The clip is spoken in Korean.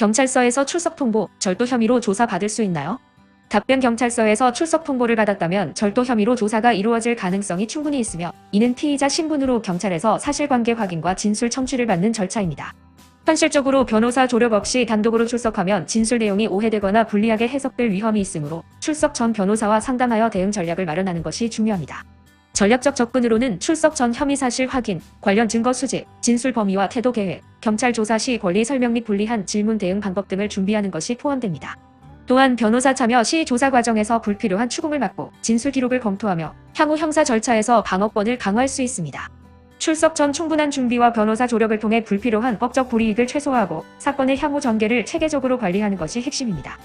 경찰서에서 출석 통보, 절도 혐의로 조사받을 수 있나요? 답변 경찰서에서 출석 통보를 받았다면 절도 혐의로 조사가 이루어질 가능성이 충분히 있으며 이는 피의자 신분으로 경찰에서 사실관계 확인과 진술 청취를 받는 절차입니다. 현실적으로 변호사 조력 없이 단독으로 출석하면 진술 내용이 오해되거나 불리하게 해석될 위험이 있으므로 출석 전 변호사와 상담하여 대응 전략을 마련하는 것이 중요합니다. 전략적 접근으로는 출석 전 혐의 사실 확인, 관련 증거 수집, 진술 범위와 태도 계획, 경찰 조사 시 권리 설명 및 불리한 질문 대응 방법 등을 준비하는 것이 포함됩니다. 또한 변호사 참여 시 조사 과정에서 불필요한 추궁을 막고 진술 기록을 검토하며 향후 형사 절차에서 방어권을 강화할 수 있습니다. 출석 전 충분한 준비와 변호사 조력을 통해 불필요한 법적 불이익을 최소화하고 사건의 향후 전개를 체계적으로 관리하는 것이 핵심입니다.